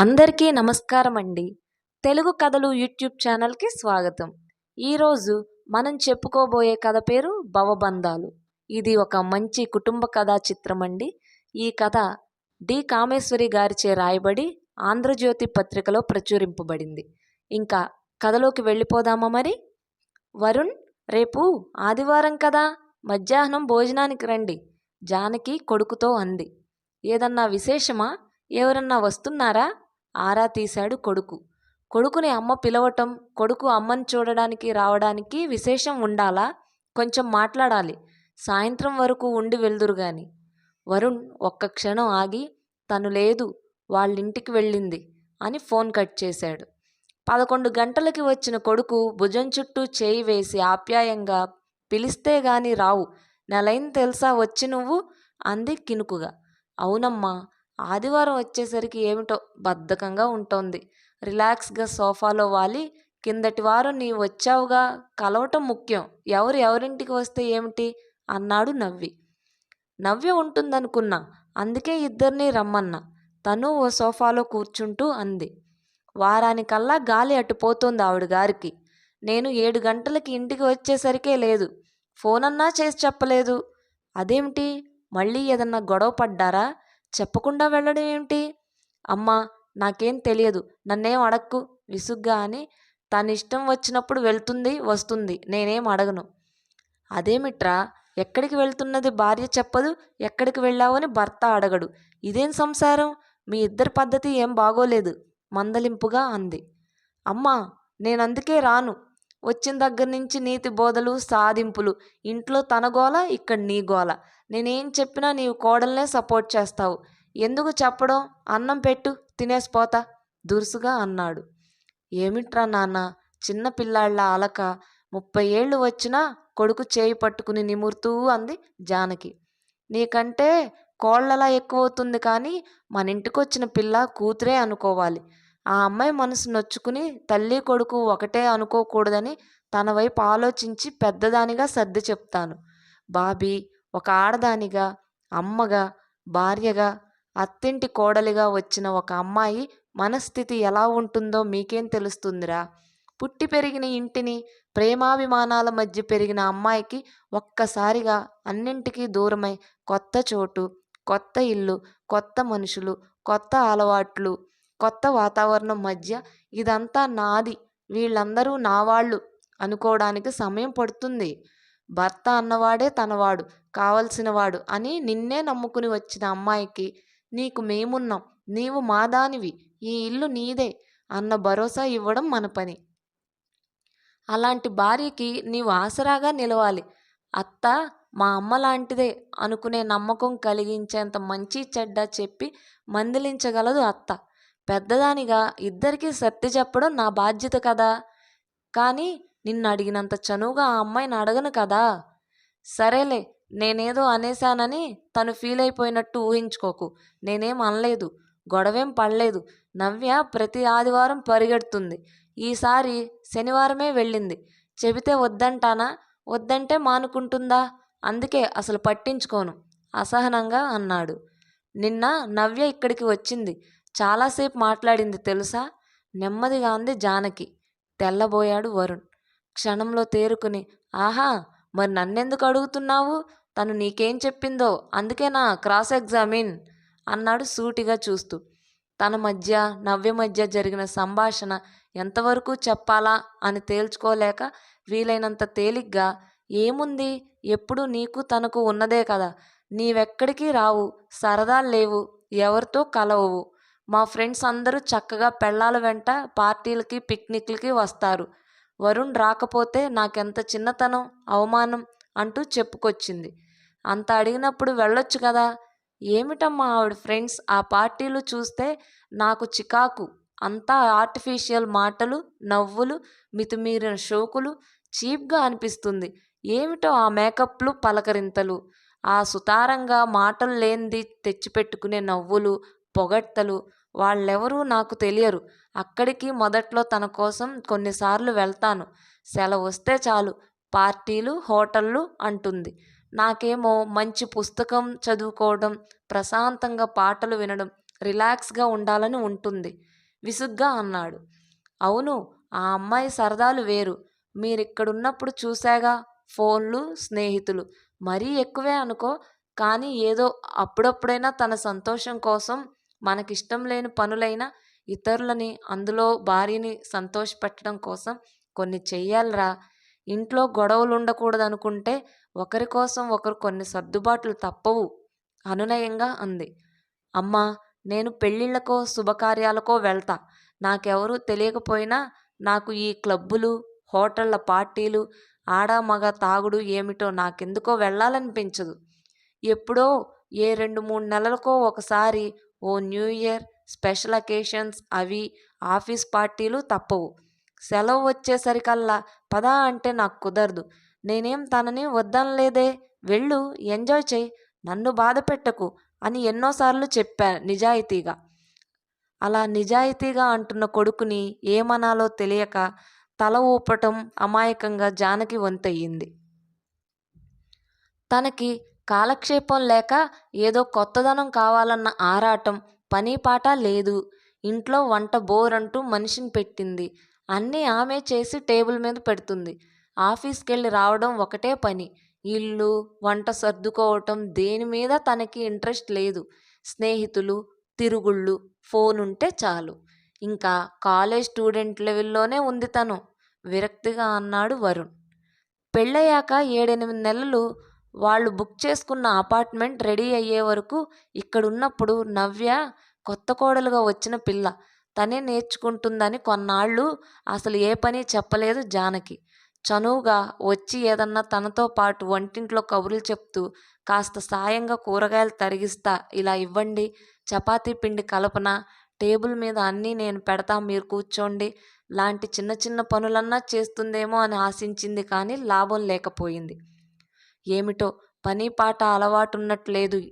అందరికీ నమస్కారం అండి తెలుగు కథలు యూట్యూబ్ ఛానల్కి స్వాగతం. ఈరోజు మనం చెప్పుకోబోయే కథ పేరు భవబంధాలు. ఇది ఒక మంచి కుటుంబ కథా చిత్రం అండి ఈ కథ డి. కామేశ్వరి గారిచే రాయబడి ఆంధ్రజ్యోతి పత్రికలో ప్రచురింపబడింది. ఇంకా కథలోకి వెళ్ళిపోదామా మరి? వరుణ్ రేపు ఆదివారం కదా? మధ్యాహ్నం భోజనానికి రండి. జానకి కొడుకుతో అంది. ఏదన్నా విశేషమా? ఎవరన్నా వస్తున్నారా? ఆరా తీశాడు కొడుకు. కొడుకుని అమ్మ పిలవటం కొడుకు అమ్మని చూడడానికి రావడానికి విశేషం ఉండాలా? కొంచెం మాట్లాడాలి. సాయంత్రం వరకు ఉండి వెళ్దురు గాని. వరుణ్ ఒక్క క్షణం ఆగి తను లేదు వాళ్ళింటికి వెళ్ళింది అని ఫోన్ కట్ చేశాడు. పదకొండు గంటలకి వచ్చిన కొడుకు భుజం చుట్టూ చేయి వేసి ఆప్యాయంగా పిలిస్తే గాని రావు. నెలైన తెలుసా? వచ్చి నువ్వు? అంది కినుకుగా. అవునమ్మా ఆదివారం వచ్చేసరికి ఏమిటో బద్ధకంగా ఉంటోంది. రిలాక్స్గా సోఫాలో వాలి కిందటి వారం నీ వచ్చావుగా కలవటం ముఖ్యం. ఎవరు ఎవరింటికి వస్తే ఏమిటి? అన్నాడు నవ్వి. నవ్య ఉంటుందనుకున్నా అందుకే ఇద్దరిని రమ్మన్నా. తను ఓ సోఫాలో కూర్చుంటూ అంది. వారానికల్లా గాలి అటుపోతుంది ఆవిడ గారికి. నేను ఏడు గంటలకి ఇంటికి వచ్చేసరికే లేదు. ఫోన్ అన్నా చేసి చెప్పలేదు. అదేమిటి? మళ్ళీ ఏదన్నా గొడవ పడ్డారా? చెప్పకుండా వెళ్ళడం ఏమిటి? అమ్మా నాకేం తెలియదు. నన్నేం అడక్కు? విసుగ్గా అని తన ఇష్టం వచ్చినప్పుడు వెళ్తుంది వస్తుంది. నేనేం అడగను. అదేమిట్రా? ఎక్కడికి వెళ్తున్నది? భార్య చెప్పదు ఎక్కడికి వెళ్ళావని భర్త అడగడు. ఇదేం సంసారం? మీ ఇద్దరి పద్ధతి ఏం బాగోలేదు మందలింపుగా అంది. అమ్మా నేనందుకే రాను. వచ్చిన దగ్గర నుంచి నీతి బోధలు సాధింపులు. ఇంట్లో తన గోల ఇక్కడ నీ గోల. నేనేం చెప్పినా నీవు కోడల్నే సపోర్ట్ చేస్తావు. ఎందుకు చెప్పడం? అన్నం పెట్టు తినేసిపోతా దురుసుగా అన్నాడు. ఏమిట్రా నాన్న? చిన్న పిల్లాళ్ళ అలక ముప్పై ఏళ్ళు వచ్చినా కొడుకు చేయి పట్టుకుని నిమురుతూ అంది జానకి. నీకంటే కోళ్ళలా ఎక్కువవుతుంది కానీ మన ఇంటికొచ్చిన పిల్ల కూతురే అనుకోవాలి. ఆ అమ్మాయి మనసు నొచ్చుకుని తల్లి కొడుకు ఒకటే అనుకోకూడదని తన వైపు ఆలోచించి పెద్దదానిగా సర్ది చెప్తాను. బాబీ ఒక ఆడదానిగా అమ్మగా భార్యగా అత్తింటి కోడలిగా వచ్చిన ఒక అమ్మాయి మనస్థితి ఎలా ఉంటుందో మీకేం తెలుస్తుందిరా? పుట్టి పెరిగిన ఇంటిని ప్రేమాభిమానాల మధ్య పెరిగిన అమ్మాయికి ఒక్కసారిగా అన్నింటికీ దూరమై కొత్త చోటు కొత్త ఇల్లు కొత్త మనుషులు కొత్త అలవాట్లు కొత్త వాతావరణం మధ్య ఇదంతా నాది వీళ్ళందరూ నా వాళ్ళు అనుకోవడానికి సమయం పడుతుంది. భర్త అన్నవాడే తనవాడు కావలసినవాడు అని నిన్నే నమ్ముకుని వచ్చిన అమ్మాయికి నీకు మేమున్నాం నీవు మాదానివి ఈ ఇల్లు నీదే అన్న భరోసా ఇవ్వడం మన పని. అలాంటి భార్యకి నీవు ఆసరాగా నిలవాలి. అత్త మా అమ్మ లాంటిదే అనుకునే నమ్మకం కలిగించేంత మంచి చెడ్డ చెప్పి మందలించగలదు అత్త. పెద్దదానిగా ఇద్దరికీ సర్ది చెప్పడం నా బాధ్యత కదా. కానీ నిన్ను అడిగినంత చనువుగా ఆ అమ్మాయిని అడగను కదా. సరేలే నేనేదో అనేశానని తను ఫీల్ అయిపోయినట్టు ఊహించుకోకు. నేనేం అనలేదు గొడవేం పడలేదు. నవ్య ప్రతి ఆదివారం పరిగెడుతుంది. ఈసారి శనివారమే వెళ్ళింది. చెబితే వద్దంటానా? వద్దంటే మానుకుంటుందా? అందుకే అసలు పట్టించుకోను. అసహనంగా అన్నాడు. నిన్న నవ్య ఇక్కడికి వచ్చింది. చాలాసేపు మాట్లాడింది తెలుసా? నెమ్మదిగా అంది జానకి. తెల్లబోయాడు వరుణ్. క్షణంలో తేరుకుని ఆహా మరి నన్నెందుకు అడుగుతున్నావు? తను నీకేం చెప్పిందో అందుకేనా క్రాస్ ఎగ్జామిన్ అన్నాడు సూటిగా చూస్తూ. తన మధ్య నవ్య మధ్య జరిగిన సంభాషణ ఎంతవరకు చెప్పాలా అని తేల్చుకోలేక వీలైనంత తేలిగ్గా ఏముంది? ఎప్పుడు నీకు తనకు ఉన్నదే కదా. నీవెక్కడికి రావు? సరదా లేవు. ఎవరితో కలవవు? మా ఫ్రెండ్స్ అందరూ చక్కగా పెళ్ళాల వెంట పార్టీలకి పిక్నిక్లకి వస్తారు. వరుణ్ రాకపోతే నాకెంత చిన్నతనం అవమానం అంటూ చెప్పుకొచ్చింది. అంత అడిగినప్పుడు వెళ్ళొచ్చు కదా? ఏమిటమ్మా ఆవిడ ఫ్రెండ్స్? ఆ పార్టీలు చూస్తే నాకు చికాకు. అంతా ఆర్టిఫిషియల్ మాటలు నవ్వులు మితిమీరిన షోకులు చీప్గా అనిపిస్తుంది. ఏమిటో ఆ మేకప్లు పలకరింతలు. ఆ సుతారంగా మాటలు లేనిది తెచ్చిపెట్టుకునే నవ్వులు పొగడ్తలు వాళ్ళెవరూ నాకు తెలియరు. అక్కడికి మొదట్లో తన కోసం కొన్నిసార్లు వెళ్తాను. సెలవు వస్తే చాలు పార్టీలు హోటళ్ళు అంటుంది. నాకేమో మంచి పుస్తకం చదువుకోవడం ప్రశాంతంగా పాటలు వినడం రిలాక్స్గా ఉండాలని ఉంటుంది. విసుగ్గా అన్నాడు. అవును ఆ అమ్మాయి సరదాలు వేరు. మీరిక్కడున్నప్పుడు చూశాగా ఫోన్లు స్నేహితులు. మరీ ఎక్కువే అనుకో కానీ ఏదో అప్పుడప్పుడైనా తన సంతోషం కోసం మనకిష్టం లేని పనులైనా ఇతరులని అందులో భార్యని సంతోషపెట్టడం కోసం కొన్ని చెయ్యాలరా. ఇంట్లో గొడవలు ఉండకూడదు అనుకుంటే ఒకరి కోసం ఒకరు కొన్ని సర్దుబాట్లు తప్పవు అనునయంగా అంది. అమ్మా నేను పెళ్ళిళ్ళకో శుభకార్యాలకో వెళ్తా. నాకెవరూ తెలియకపోయినా నాకు ఈ క్లబ్బులు హోటళ్ళ పార్టీలు ఆడ మగ తాగుడు ఏమిటో నాకెందుకో వెళ్ళాలనిపించదు ఎప్పుడో ఏ రెండు మూడు నెలలకో ఒకసారి ఓ న్యూ ఇయర్ స్పెషల్ అకేషన్స్ అవి ఆఫీస్ పార్టీలు తప్పవు. సెలవు వచ్చేసరికల్లా పద అంటే నాకు కుదరదు. నేనేం తనని వద్దనలేదే. వెళ్ళు ఎంజాయ్ చేయి. నన్ను బాధ పెట్టకు అని ఎన్నోసార్లు చెప్పా నిజాయితీగా. అలా నిజాయితీగా అంటున్న కొడుకుని ఏమనాలో తెలియక తల ఊపటం అమాయకంగా జానకి వంతయ్యింది. తనకి కాలక్షేపం లేక ఏదో కొత్తదనం కావాలన్న ఆరాటం పని పాట లేదు. ఇంట్లో వంట బోర్ అంటూ మనిషిని పెట్టింది. అన్నీ ఆమె చేసి టేబుల్ మీద పెడుతుంది. ఆఫీస్కి వెళ్ళి రావడం ఒకటే పని. ఇల్లు వంట సర్దుకోవటం దేని మీద తనకి ఇంట్రెస్ట్ లేదు. స్నేహితులు తిరుగుళ్ళు ఫోన్ ఉంటే చాలు. ఇంకా కాలేజ్ స్టూడెంట్ లెవెల్లోనే ఉంది తను. విరక్తిగా అన్నాడు వరుణ్. పెళ్ళయ్యాక ఏడెనిమిది నెలలు వాళ్ళు బుక్ చేసుకున్న అపార్ట్మెంట్ రెడీ అయ్యే వరకు ఇక్కడున్నప్పుడు నవ్య కొత్త కోడలుగా వచ్చిన పిల్ల. తనే నేర్చుకుంటుందని కొన్నాళ్ళు అసలు ఏ పని చెప్పలేదు జానకి. చనువుగా వచ్చి ఏదన్నా తనతో పాటు వంటింట్లో కబుర్లు చెప్తూ కాస్త సాయంగా కూరగాయలు తరిగిస్తా ఇలా ఇవ్వండి. చపాతీ పిండి కలపన? టేబుల్ మీద అన్నీ నేను పెడతా మీరు కూర్చోండి. లాంటి చిన్న చిన్న పనులన్నా చేస్తుందేమో అని ఆశించింది కానీ లాభం లేకపోయింది. ఏమిటో? పని పాట అలవాటున్నట్లేదు.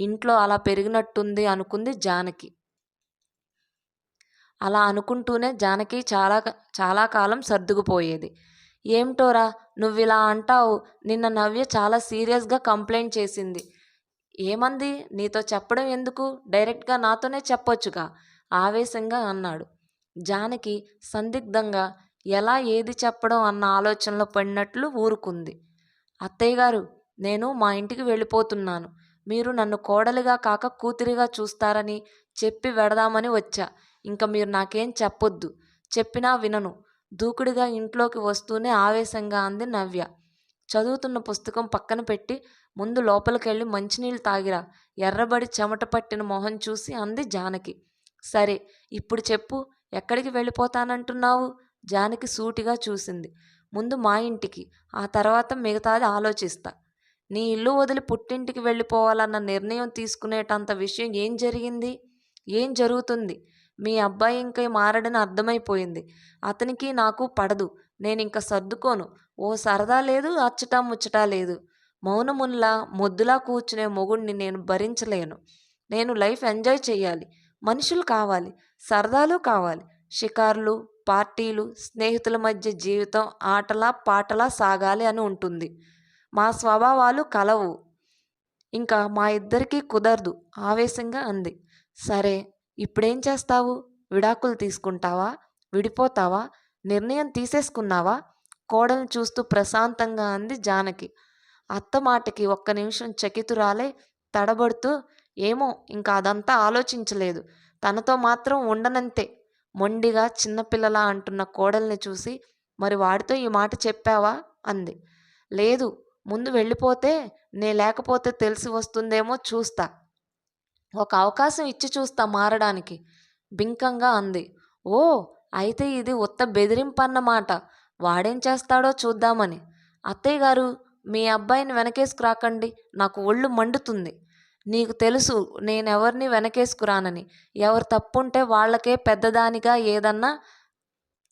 ఇంట్లో అలా పెరిగినట్టుంది అనుకుంది జానకి. అలా అనుకుంటూనే జానకి చాలా చాలా కాలం సర్దుకుపోయేది. ఏమిటోరా నువ్వు ఇలా అంటావు. నిన్న నవ్య చాలా సీరియస్గా కంప్లైంట్ చేసింది. ఏమంది? నీతో చెప్పడం ఎందుకు? డైరెక్ట్గా నాతోనే చెప్పొచ్చుగా? ఆవేశంగా అన్నాడు. జానకి సందిగ్ధంగా ఎలా ఏది చెప్పడం అన్న ఆలోచనలో పడినట్లు ఊరుకుంది. అత్తయ్య గారు నేను మా ఇంటికి వెళ్ళిపోతున్నాను. మీరు నన్ను కోడలిగా కాక కూతురిగా చూస్తారని చెప్పి వెడదామని వచ్చా. ఇంకా మీరు నాకేం చెప్పొద్దు. చెప్పినా వినను. దూకుడిగా ఇంట్లోకి వస్తూనే ఆవేశంగా అంది నవ్య. చదువుతున్న పుస్తకం పక్కన పెట్టి ముందు లోపలికెళ్ళి మంచినీళ్ళు తాగిరా. ఎర్రబడి చెమట పట్టిన మొహం చూసి అంది జానకి. సరే ఇప్పుడు చెప్పు. ఎక్కడికి వెళ్ళిపోతానంటున్నావు? జానకి సూటిగా చూసింది. ముందు మా ఇంటికి ఆ తర్వాత మిగతాది ఆలోచిస్తా. నీ ఇల్లు వదిలి పుట్టింటికి వెళ్ళిపోవాలన్న నిర్ణయం తీసుకునేటంత విషయం ఏం జరిగింది? ఏం జరుగుతుంది? మీ అబ్బాయి ఇంకా మారడని అర్థమైపోయింది. అతనికి నాకు పడదు. నేను ఇంకా సర్దుకోను. ఓ సరదా లేదు అచ్చటా ముచ్చటా లేదు. మౌనముల్లా మొద్దులా కూర్చునే మొగుడిని నేను భరించలేను. నేను లైఫ్ ఎంజాయ్ చేయాలి మనుషులు కావాలి. సరదాలు కావాలి. షికార్లు పార్టీలు స్నేహితుల మధ్య జీవితం ఆటలా పాటలా సాగాలి అని ఉంటుంది. మా స్వభావాలు కలవు. ఇంకా మా ఇద్దరికీ కుదరదు ఆవేశంగా అంది. సరే ఇప్పుడేం చేస్తావు? విడాకులు తీసుకుంటావా? విడిపోతావా? నిర్ణయం తీసేసుకున్నావా? కోడల్ని చూస్తూ ప్రశాంతంగా అంది జానకి. అత్త మాటకి ఒక్క నిమిషం చకితురాలే తడబడుతూ ఏమో ఇంకా అదంతా ఆలోచించలేదు. తనతో మాత్రం ఉండనంతే. మొండిగా చిన్నపిల్లలా అంటున్న కోడల్ని చూసి మరి వాడితో ఈ మాట చెప్పావా? అంది. లేదు ముందు వెళ్ళిపోతే నే లేకపోతే తెలిసి వస్తుందేమో చూస్తా. ఒక అవకాశం ఇచ్చి చూస్తా మారడానికి. బింకంగా అంది. ఓ అయితే ఇది ఉత్త బెదిరింపన్నమాట. వాడేం చేస్తాడో చూద్దామని. అత్తయ్య గారు మీ అబ్బాయిని వెనకేసుకురాకండి నాకు ఒళ్ళు మండుతుంది. నీకు తెలుసు నేనెవరిని వెనకేసుకురానని. ఎవరు తప్పుంటే వాళ్ళకే పెద్దదానిగా ఏదన్నా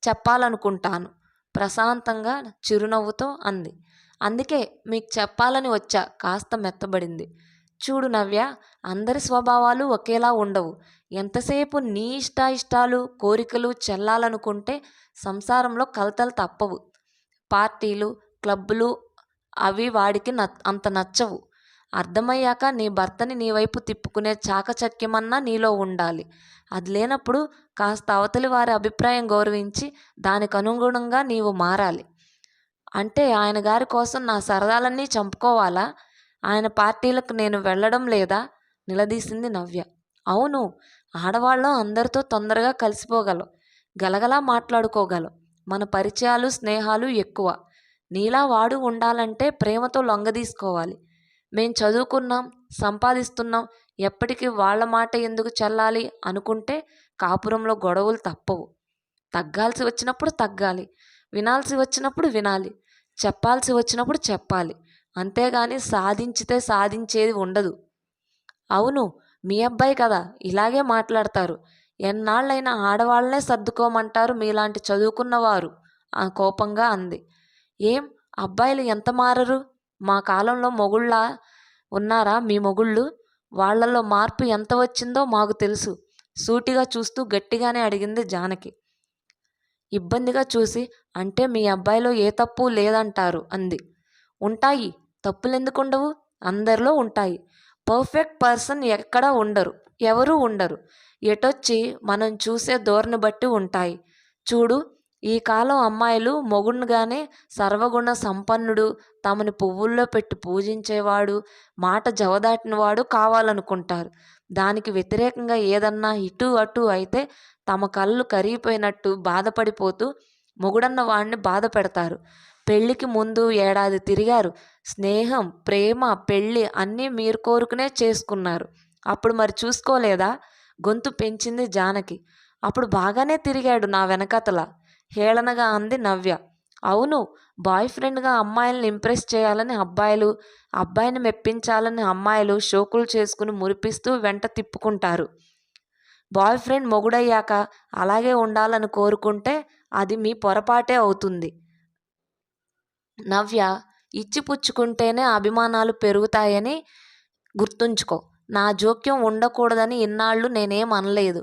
చెప్పాలనుకుంటాను. ప్రశాంతంగా చిరునవ్వుతో అంది. అందుకే మీకు చెప్పాలని వచ్చా కాస్త మెత్తబడింది. చూడు నవ్య అందరి స్వభావాలు ఒకేలా ఉండవు. ఎంతసేపు నీ ఇష్టాయిష్టాలు కోరికలు చెల్లాలనుకుంటే సంసారంలో కలతలు తప్పవు. పార్టీలు క్లబ్బులు అవి వాడికి న అంత నచ్చవు. అర్థమయ్యాక నీ భర్తని నీ వైపు తిప్పుకునే చాకచక్యమన్నా నీలో ఉండాలి. అది లేనప్పుడు కాస్త అవతలి వారి అభిప్రాయం గౌరవించి దానికి అనుగుణంగా నీవు మారాలి. అంటే ఆయన గారి కోసం నా సరదాలన్నీ చంపుకోవాలా? ఆయన పార్టీలకు నేను వెళ్ళడం లేదా? నిలదీసింది నవ్య. అవును ఆడవాళ్ళం అందరితో తొందరగా కలిసిపోగలం. గలగలా మాట్లాడుకోగలం. మన పరిచయాలు స్నేహాలు ఎక్కువ. నీలా వాడు ఉండాలంటే ప్రేమతో లొంగదీసుకోవాలి మేం చదువుకున్నాం సంపాదిస్తున్నాం ఎప్పటికీ వాళ్ళ మాట ఎందుకు చెల్లాలి అనుకుంటే కాపురంలో గొడవలు తప్పవు. తగ్గాల్సి వచ్చినప్పుడు తగ్గాలి వినాల్సి వచ్చినప్పుడు వినాలి చెప్పాల్సి వచ్చినప్పుడు చెప్పాలి. అంతేగాని సాధించితే సాధించేది ఉండదు. అవును మీ అబ్బాయి కదా ఇలాగే మాట్లాడతారు. ఎన్నాళ్ళైనా ఆడవాళ్ళనే సర్దుకోమంటారు మీలాంటి చదువుకున్నవారు ఆ కోపంగా అంది. ఏం అబ్బాయిలు ఎంత మారరు? మా కాలంలో మొగుళ్ళ ఉన్నారా? మీ మొగుళ్ళు? వాళ్ళలో మార్పు ఎంత వచ్చిందో మాకు తెలుసు. సూటిగా చూస్తూ గట్టిగానే అడిగింది జానకి. ఇబ్బందిగా చూసి అంటే మీ అబ్బాయిలో ఏ తప్పు లేదంటారు అంది. ఉంటాయి. తప్పులెందుకు ఉండవు అందరిలో ఉంటాయి. పర్ఫెక్ట్ పర్సన్ ఎక్కడా ఉండరు. ఎవరూ ఉండరు. ఎటొచ్చి మనం చూసే ధోరణి బట్టి ఉంటాయి. చూడు ఈ కాలం అమ్మాయిలు మొగుడుగానే సర్వగుణ సంపన్నుడు తమని పువ్వుల్లో పెట్టి పూజించేవాడు మాట జవదాటినవాడు కావాలనుకుంటారు. దానికి వ్యతిరేకంగా ఏదన్నా ఇటు అటు అయితే తమ కళ్ళు కరిగిపోయినట్టు బాధపడిపోతూ మొగుడన్న వాడిని బాధ పెడతారు. పెళ్ళికి ముందు ఏడాది తిరిగారు. స్నేహం ప్రేమ పెళ్ళి అన్నీ మీరు కోరుకునే చేసుకున్నారు. అప్పుడు మరి చూసుకోలేదా? గొంతు పెంచింది జానకి. అప్పుడు బాగానే తిరిగాడు నా వెనకతల. హేళనగా అంది నవ్య. అవును బాయ్ ఫ్రెండ్గా అమ్మాయిలను ఇంప్రెస్ చేయాలని అబ్బాయిలు అబ్బాయిని మెప్పించాలని అమ్మాయిలు షోకులు చేసుకుని మురిపిస్తూ వెంట తిప్పుకుంటారు. బాయ్ ఫ్రెండ్ మొగుడయ్యాక అలాగే ఉండాలని కోరుకుంటే అది మీ పొరపాటే అవుతుంది. నవ్య ఇచ్చిపుచ్చుకుంటేనే అభిమానాలు పెరుగుతాయని గుర్తుంచుకో. నా జోక్యం ఉండకూడదని ఇన్నాళ్ళు నేనేం అనలేదు.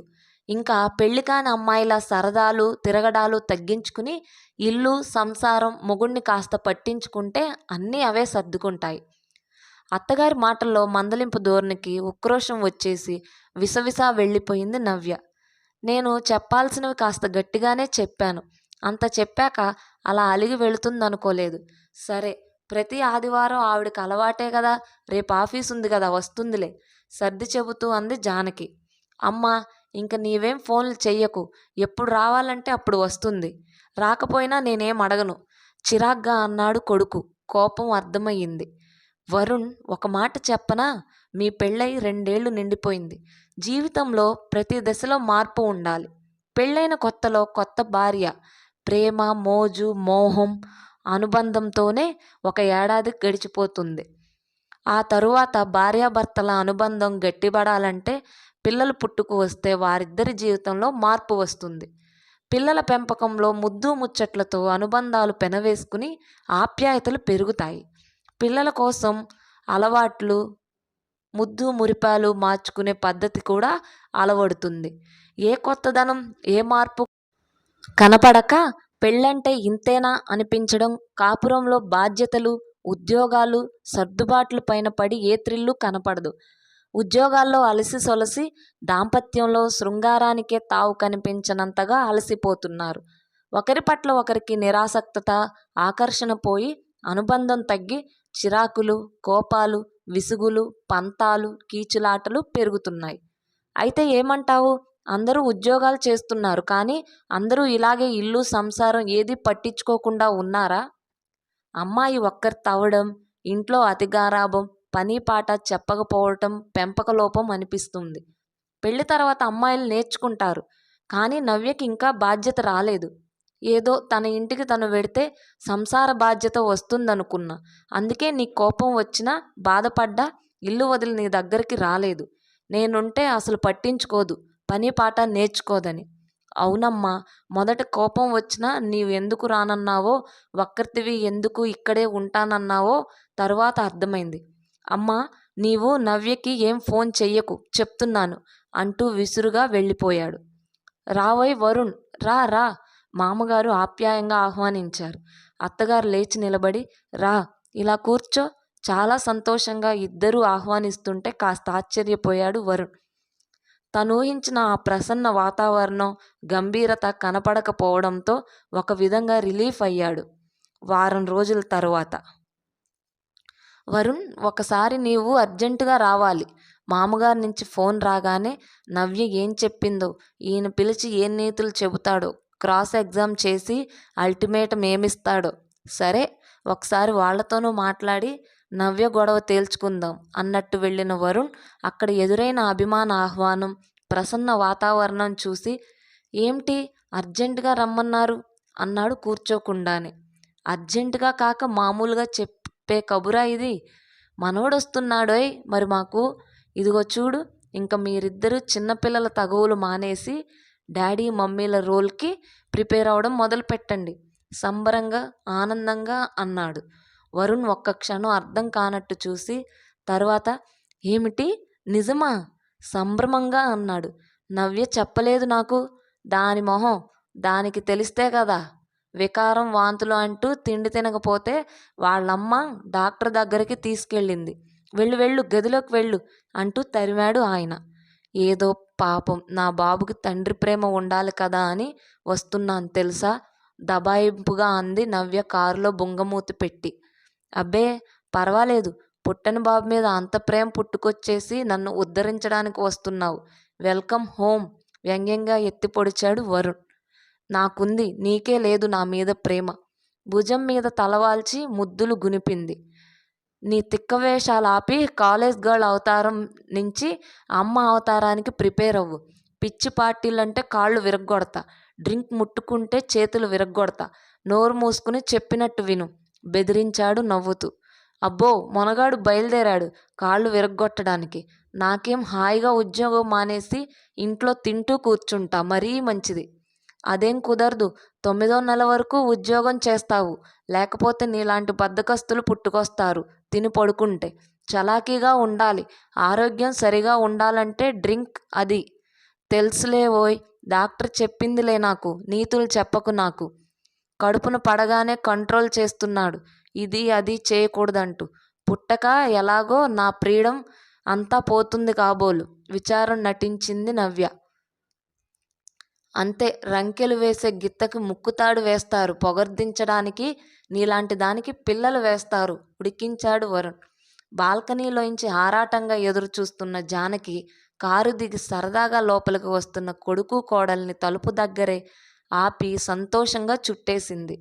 ఇంకా పెళ్ళి కాని అమ్మాయిల సరదాలు తిరగడాలు తగ్గించుకుని ఇల్లు సంసారం మొగుణ్ణి కాస్త పట్టించుకుంటే అన్నీ అవే సర్దుకుంటాయి. అత్తగారి మాటల్లో మందలింపు ధోరణికి ఉక్రోషం వచ్చేసి విసవిసా వెళ్ళిపోయింది నవ్య. నేను చెప్పాల్సినవి కాస్త గట్టిగానే చెప్పాను. అంత చెప్పాక అలా అలిగి వెళుతుందనుకోలేదు. సరే ప్రతి ఆదివారం ఆవిడకి అలవాటే కదా రేపు ఆఫీస్ ఉంది కదా వస్తుందిలే సర్ది చెబుతూ అంది జానకి. అమ్మ ఇంక నీవేం ఫోన్లు చెయ్యకు. ఎప్పుడు రావాలంటే అప్పుడు వస్తుంది. రాకపోయినా నేనేం అడగను. చిరాగ్గా అన్నాడు కొడుకు. కోపం అర్థమయ్యింది. వరుణ్ ఒక మాట చెప్పనా? మీ పెళ్ళై రెండేళ్ళు నిండిపోయింది. జీవితంలో ప్రతి దశలో మార్పు ఉండాలి. పెళ్ళైన కొత్తలో కొత్త భార్య. ప్రేమ మోజు మోహం అనుబంధంతోనే ఒక ఏడాది గడిచిపోతుంది. ఆ తరువాత భార్యాభర్తల అనుబంధం గట్టిపడాలంటే పిల్లలు పుట్టుకు వస్తే వారిద్దరి జీవితంలో మార్పు వస్తుంది. పిల్లల పెంపకంలో ముద్దు ముచ్చట్లతో అనుబంధాలు పెనవేసుకుని ఆప్యాయతలు పెరుగుతాయి. పిల్లల కోసం అలవాట్లు ముద్దు మురిపాలు మార్చుకునే పద్ధతి కూడా అలవడుతుంది. ఏ కొత్తదనం ఏ మార్పు కనపడక పెళ్ళంటే ఇంతేనా అనిపించడం కాపురంలో బాధ్యతలు ఉద్యోగాలు సర్దుబాట్లు పైన పడి ఏ త్రిల్లు కనపడదు. ఉద్యోగాల్లో అలసి సొలసి దాంపత్యంలో శృంగారానికే తావు కనిపించనంతగా అలసిపోతున్నారు. ఒకరి పట్ల ఒకరికి నిరాసక్తత ఆకర్షణ పోయి అనుబంధం తగ్గి చిరాకులు కోపాలు విసుగులు పంతాలు కీచులాటలు పెరుగుతున్నాయి. అయితే ఏమంటావు? అందరూ ఉద్యోగాలు చేస్తున్నారు కానీ అందరూ ఇలాగే ఇల్లు సంసారం ఏది పట్టించుకోకుండా ఉన్నారా? అమ్మాయి ఒక్కరి తవ్వడం ఇంట్లో అతిగారాభం పని పాట చెప్పకపోవటం పెంపక లోపం అనిపిస్తుంది. పెళ్ళి తర్వాత అమ్మాయిలు నేర్చుకుంటారు కానీ నవ్యకి ఇంకా బాధ్యత రాలేదు. ఏదో తన ఇంటికి తను వెడితే సంసార బాధ్యత వస్తుందనుకున్నా. అందుకే నీ కోపం వచ్చినా బాధపడ్డా ఇల్లు వదిలి నీ దగ్గరికి రాలేదు. నేనుంటే అసలు పట్టించుకోదు పని పాట నేర్చుకోదని. అవునమ్మా మొదట కోపం వచ్చినా నీవు ఎందుకు రానన్నావో ఒక్కరితివి ఎందుకు ఇక్కడే ఉంటానన్నావో తరువాత అర్థమైంది. అమ్మా నీవు నవ్యకి ఏం ఫోన్ చెయ్యకు చెప్తున్నాను అంటూ విసురుగా వెళ్ళిపోయాడు. రావోయ్ వరుణ్ రా రా మామగారు ఆప్యాయంగా ఆహ్వానించారు. అత్తగారు లేచి నిలబడి రా ఇలా కూర్చో చాలా సంతోషంగా ఇద్దరూ ఆహ్వానిస్తుంటే కాస్త ఆశ్చర్యపోయాడు వరుణ్. తనూహించిన ఆ ప్రసన్న వాతావరణం గంభీరత కనపడకపోవడంతో ఒక విధంగా రిలీఫ్ అయ్యాడు. వారం రోజుల తరువాత వరుణ్ ఒకసారి నీవు అర్జెంటుగా రావాలి. మామగారి నుంచి ఫోన్ రాగానే నవ్య ఏం చెప్పిందో ఈయన పిలిచి ఏం నీతులు చెబుతాడో క్రాస్ ఎగ్జామ్ చేసి అల్టిమేటం ఏమిస్తాడో. సరే ఒకసారి వాళ్ళతోనూ మాట్లాడి నవ్య గొడవ తేల్చుకుందాం అన్నట్టు వెళ్ళిన వరుణ్ అక్కడ ఎదురైన అభిమాన ఆహ్వానం ప్రసన్న వాతావరణం చూసి ఏమిటి? అర్జెంటుగా రమ్మన్నారు? అన్నాడు కూర్చోకుండానే. అర్జెంటుగా కాక మామూలుగా చెప్పే కబురా ఇది. మనోడొస్తున్నాడోయ్ మరి మాకు. ఇదిగో చూడు ఇంక మీరిద్దరూ చిన్నపిల్లల తగువులు మానేసి డాడీ మమ్మీల రోల్కి ప్రిపేర్ అవ్వడం మొదలు పెట్టండి. సంబరంగా ఆనందంగా అన్నాడు. వరుణ్ ఒక్క క్షణం అర్థం కానట్టు చూసి తర్వాత ఏమిటి? నిజమా? సంభ్రమంగా అన్నాడు. నవ్య చెప్పలేదు నాకు. దాని మొహం దానికి తెలిస్తే కదా. వికారం వాంతులు అంటూ తిండి తినకపోతే వాళ్ళమ్మ డాక్టర్ దగ్గరికి తీసుకెళ్ళింది. వెళ్ళు వెళ్ళు గదిలోకి వెళ్ళు అంటూ తరిమాడు ఆయన. ఏదో పాపం నా బాబుకి తండ్రి ప్రేమ ఉండాలి కదా అని వస్తున్నాను తెలుసా? దబాయింపుగా అంది నవ్య కారులో బుంగమూతి పెట్టి. అబ్బే పర్వాలేదు పుట్టని బాబు మీద అంత ప్రేమ పుట్టుకొచ్చేసి నన్ను ఉద్ధరించడానికి వస్తున్నావు. వెల్కమ్ హోమ్ వ్యంగ్యంగా ఎత్తి పొడిచాడు వరుణ్. నాకుంది నీకే లేదు నా మీద ప్రేమ. భుజం మీద తలవాల్చి ముద్దులు గునిపింది. నీ తిక్కవేషాలు ఆపి కాలేజ్ గర్ల్ అవతారం నుంచి అమ్మ అవతారానికి ప్రిపేర్ అవ్వు. పిచ్చి పార్టీలంటే కాళ్ళు విరగ్గొడతా. డ్రింక్ ముట్టుకుంటే చేతులు విరగ్గొడతా. నోరు మూసుకుని చెప్పినట్టు విను. బెదిరించాడు నవ్వుతూ. అబ్బో మొనగాడు బయలుదేరాడు కాళ్ళు విరగ్గొట్టడానికి. నాకేం హాయిగా ఉద్యోగం మానేసి ఇంట్లో తింటూ కూర్చుంటా మరీ మంచిది. అదేం కుదరదు. తొమ్మిదో నెల వరకు ఉద్యోగం చేస్తావు. లేకపోతే నీలాంటి బద్దకస్తులు పుట్టుకొస్తారు. తిని పడుకుంటే. చలాకీగా ఉండాలి. ఆరోగ్యం సరిగా ఉండాలంటే డ్రింక్ అది. తెలుసులే ఓయ్ డాక్టర్ చెప్పిందిలే నాకు. నీతులు చెప్పకు నాకు. కడుపును పడగానే కంట్రోల్ చేస్తున్నాడు. ఇది అది చేయకూడదంటూ. పుట్టక ఎలాగో నా ఫ్రీడమ్ అంతా పోతుంది కాబోలు. విచారం నటించింది నవ్య. అంతే రంకెలు వేసే గిత్తకి ముక్కుతాడు వేస్తారు. పొగర్దించడానికి నీలాంటి దానికి పిల్లలు వేస్తారు. ఉడికించాడు వరుణ్. బాల్కనీలోంచి ఆరాటంగా ఎదురు చూస్తున్న జానకి కారు దిగి సరదాగా లోపలికి వస్తున్న కొడుకు కోడల్ని తలుపు దగ్గరే ఆపి సంతోషంగా చుట్టేసింది.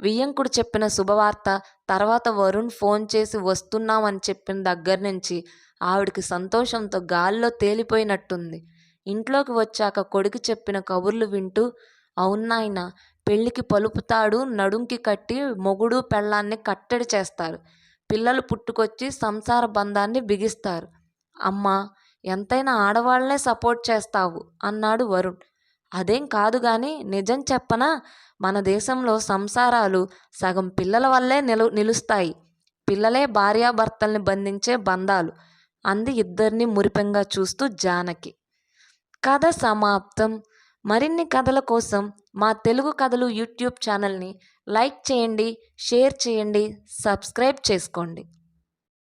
వియ్యంకుడు చెప్పిన శుభవార్త తర్వాత వరుణ్ ఫోన్ చేసి వస్తున్నామని చెప్పిన దగ్గర నుంచి ఆవిడికి సంతోషంతో గాల్లో తేలిపోయినట్టుంది. ఇంట్లోకి వచ్చాక కొడుకు చెప్పిన కబుర్లు వింటూ అవునాయన పెళ్ళికి పలుపుతాడు నడుంకి కట్టి మొగుడు పెళ్ళాన్ని కట్టడి చేస్తారు. పిల్లలు పుట్టుకొచ్చి సంసార బంధాన్ని బిగిస్తారు. అమ్మా ఎంతైనా ఆడవాళ్ళనే సపోర్ట్ చేస్తావు అన్నాడు వరుణ్. అదేం కాదు కానీ నిజం చెప్పనా? మన దేశంలో సంసారాలు సగం పిల్లల వల్లే నిలు నిలుస్తాయి. పిల్లలే భార్యాభర్తల్ని బంధించే బంధాలు అంది ఇద్దరిని మురిపెంగా చూస్తూ జానకి. కథ సమాప్తం. మరిన్ని కథల కోసం మా తెలుగు కథలు యూట్యూబ్ ఛానల్ని లైక్ చేయండి షేర్ చేయండి సబ్స్క్రైబ్ చేసుకోండి.